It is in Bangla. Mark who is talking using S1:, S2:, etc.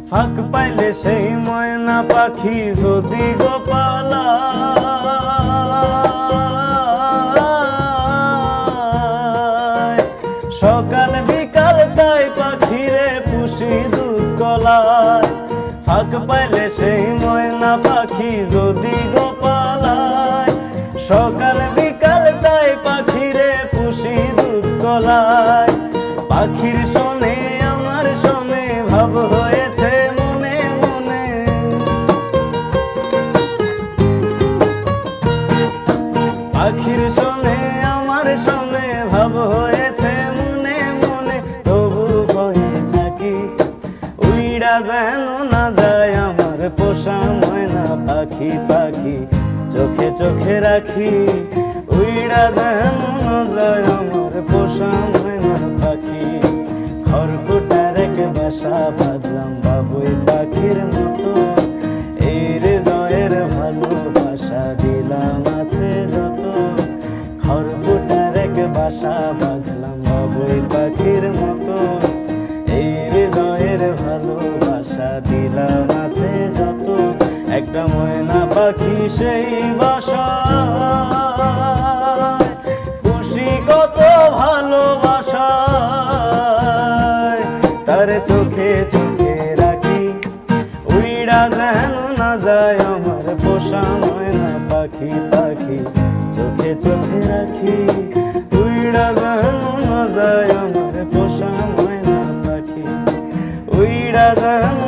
S1: ফাঁক পাইলে সেই ময়না পাখি যদি গোপালা। সকাল বিকাল তাই পাখিরে পুষি দুধ কলায়। ফাঁক পাইলে সেই ময়না পাখি যদি গোপালায়। সকাল বিকাল তাই পাখিরে পুষি দুধ কলায়। পাখির শোনে হয়েছে উইড়া যেন না যায় আমার পোষা ময়না পাখি পাখি। চোখে চোখে রাখি, উইড়া যেন না যায় আমার পোষা বাসা বাঁধলাম, বাবুই পাখির মতো। এই হৃদয়ের ভালোবাসা দিলাম আছে যত। খড়কুটার এক বাসা বাঁধলাম, বাবুই পাখির মতো। এই হৃদয়ের ভালোবাসা দিলাম আছে যত। একটা ময়না পাখি সেই বাসা খুশি কত ভালোবাসা চোখে চোখে রাখি। উইড়া যেন না যায়, আমার পোষা ময়না পাখি পাখি চোখে চোখে রাখি। উইড়া যেন না যায়, আমার পোষা ময়না পাখি। উইড়া যেন